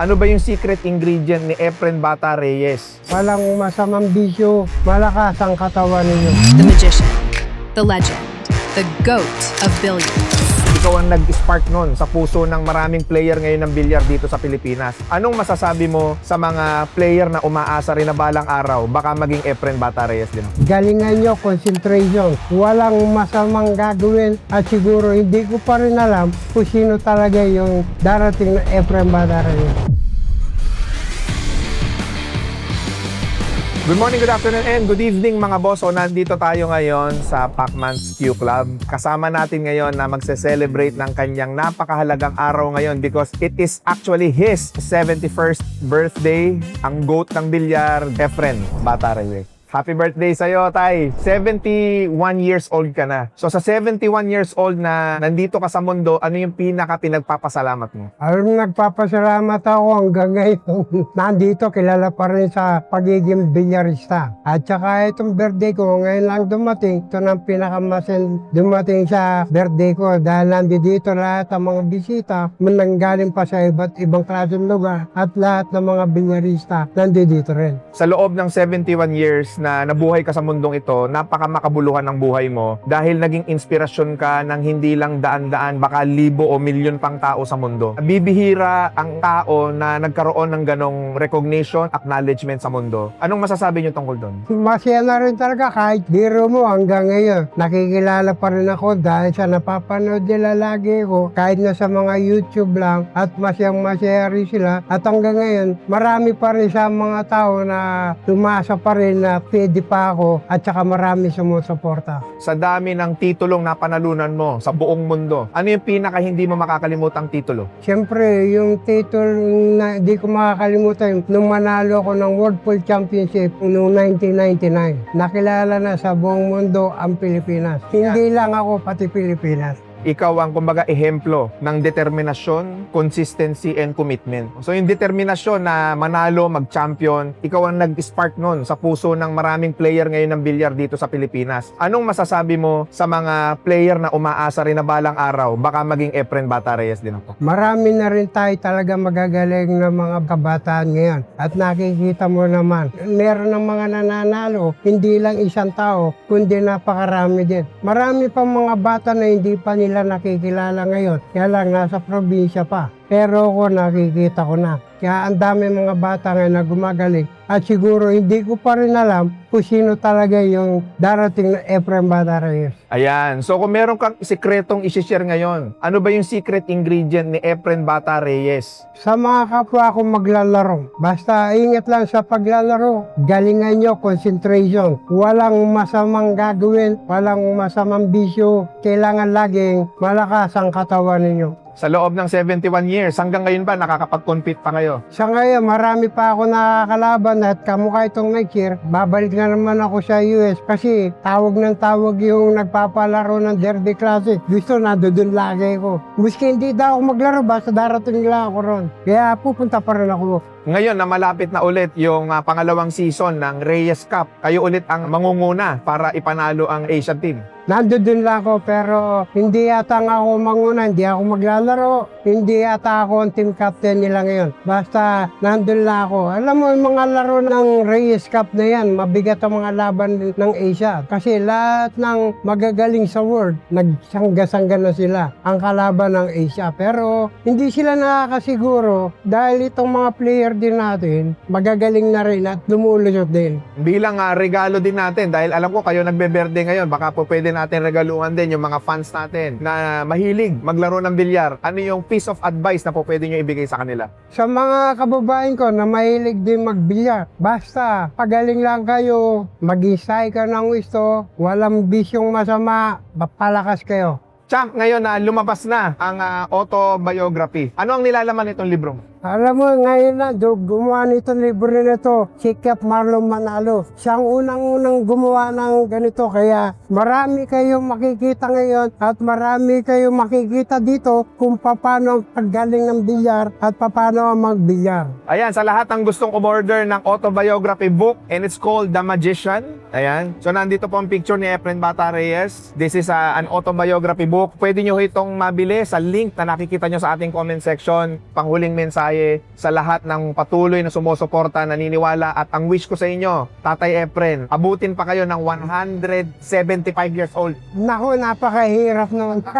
Ano ba yung secret ingredient ni Efren Bata Reyes? Walang masamang bisyo, malakas ang katawan ninyo. the magician, the legend, the goat of billions. Ikaw ang nag-spark nun sa puso ng maraming player ngayon ng bilyar dito sa Pilipinas. Anong masasabi mo sa mga player na umaasa rin na balang araw baka maging Efren Bata Reyes din? Galingan nyo, concentration. Walang masamang gagawin at siguro hindi ko pa rin alam kung sino talaga yung darating na Efrem Badarayan. Good morning, good afternoon, and good evening mga boss. So, nandito tayo ngayon sa Pacman's Q Club. Kasama natin ngayon na magse-celebrate ng kanyang napakahalagang araw ngayon because it is actually his 71st birthday. Ang GOAT ng bilyar, Efren Bata Reyes. Happy birthday sa'yo, Tay. 71 years old ka na. So sa 71 years old na nandito ka sa mundo, ano yung pinaka pinagpapasalamat mo? Alam nagpapasalamat ako hanggang ngayon. Nandito, kilala pa rin sa pagiging bilyarista. At saka itong birthday ko, ngayon lang dumating. Ito ng pinakamasin dumating sa birthday ko dahil nandito lahat ang mga bisita mananggaling pa sa iba't ibang klaseng lugar at lahat ng mga bilyarista nandito rin. Sa loob ng 71 years na nabuhay ka sa mundong ito, napaka makabuluhan ng buhay mo dahil naging inspirasyon ka ng hindi lang daan-daan, baka libo o milyon pang tao sa mundo. Bibihira ang tao na nagkaroon ng ganong recognition, acknowledgement sa mundo. Anong masasabi niyo tungkol doon? Masaya na rin talaga kahit biro mo hanggang ngayon. Nakikilala pa rin ako dahil sa napapanood nila lagi ko kahit na sa mga YouTube lang at masayang masaya rin sila. At hanggang ngayon, marami pa rin sa mga tao na tumasa pa rin na pwede pa ako at saka marami sumusuporta. Sa dami ng titulong napanalunan mo sa buong mundo, ano yung pinaka hindi mo makakalimutang titulo? Siyempre, yung title na di ko makakalimutan, nung manalo ako ng World Pool Championship noong 1999, nakilala na sa buong mundo ang Pilipinas. Hindi lang ako, pati Pilipinas. Ikaw ang kumbaga ehemplo ng determinasyon, consistency, and commitment. So yung determinasyon na manalo, mag-champion, ikaw ang nag-spark nun sa puso ng maraming player ngayon ng bilyar dito sa Pilipinas. Anong masasabi mo sa mga player na umaasa rin na balang araw, baka maging Efren Bata Reyes din ako? Marami na rin tayo talaga magagaling na mga kabataan ngayon. At nakikita mo naman, meron ng mga nananalo, hindi lang isang tao, kundi napakarami din. Marami pang mga bata na hindi pa nila nakikilala ngayon. Kaya lang, nasa probinsya pa. Pero ako nakikita ko na. Kaya ang dami mga bata ngayon na gumagaling. At siguro hindi ko pa rin alam kung sino talaga yung darating na Efrem Bata Reyes. Ayan. So kung meron kang sikretong isi-share ngayon, ano ba yung secret ingredient ni Efren Bata Reyes? Sa mga kapwa ko maglalaro, basta ingat lang sa paglalaro. Galingan nyo, concentration. Walang masamang gagawin, walang masamang bisyo. Kailangan laging malakas ang katawan ninyo. Sa loob ng 71 years, hanggang ngayon ba nakakapag-compete pa kayo? Sa ngayon, marami pa ako nakakalaban at kamukha itong next year, babalik na naman ako sa US kasi tawag ng tawag yung nagpapalaro ng Derby Classic. Gusto na, doon lagi ko. Maski hindi daw ako maglaro, basta darating lang ako ron. Kaya pupunta pa rin ako. Ngayon na malapit na ulit yung ah, pangalawang season ng Reyes Cup, kayo ulit ang mangunguna para ipanalo ang Asian team. Nandun lang ako pero hindi yata nga ako manguna, hindi ako maglalaro, hindi yata ako ang team captain nila ngayon. Basta nandun lang ako. Alam mo yung mga laro ng Reyes Cup na yan, mabigat ang mga laban ng Asia. Kasi lahat ng magagaling sa world, nagsangga-sangga na sila ang kalaban ng Asia. Pero hindi sila nakakasiguro dahil itong mga player din natin, magagaling na rin at lumulusot din. Bilang ah, regalo din natin, dahil alam ko kayo nagbe-birthday ngayon, baka po pwede natin regaluhan din yung mga fans natin na mahilig maglaro ng bilyar. Ano yung piece of advice na po pwede nyo ibigay sa kanila? Sa mga kababayan ko na mahilig din magbilyar, basta pagaling lang kayo, mag-isay ka ng gusto, walang bisyong masama, mapalakas kayo. Champ, ngayon na lumabas na ang ah, autobiography. Ano ang nilalaman nitong libro? Alam mo, ngayon na, do, gumawa nito libro na ito, si Cap Marlon Manalo. Siya ang unang-unang gumawa ng ganito, kaya marami kayong makikita ngayon at marami kayong makikita dito kung paano ang paggaling ng bilyar at paano ang magbilyar. Ayan, sa lahat ng gustong umorder ng autobiography book and it's called The Magician. Ayan. So nandito po ang picture ni Efren Bata Reyes. This is uh, an autobiography book. Pwede nyo itong mabili sa link na nakikita nyo sa ating comment section. Panghuling mensahe mensahe sa lahat ng patuloy na sumusuporta, naniniwala at ang wish ko sa inyo, Tatay Efren, abutin pa kayo ng 175 years old. Naku, napakahirap naman.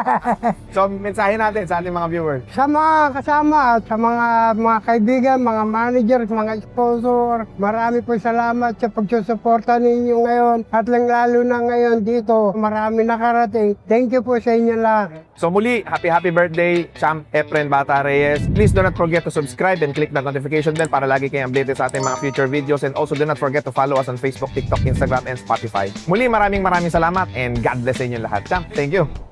So, mensahe natin sa ating mga viewers. sa mga kasama at sa mga mga kaibigan, mga managers, mga sponsor, marami po salamat sa pagsusuporta ninyo ngayon at lang lalo na ngayon dito, marami nakarating. Thank you po sa inyo lahat. So muli, happy happy birthday, Champ Efren Bata Reyes. Please do not forget to subscribe and click that notification bell para lagi kayong updated sa ating mga future videos and also do not forget to follow us on Facebook, TikTok, Instagram, and Spotify. Muli, maraming maraming salamat and God bless sa inyo lahat. Champ, thank you.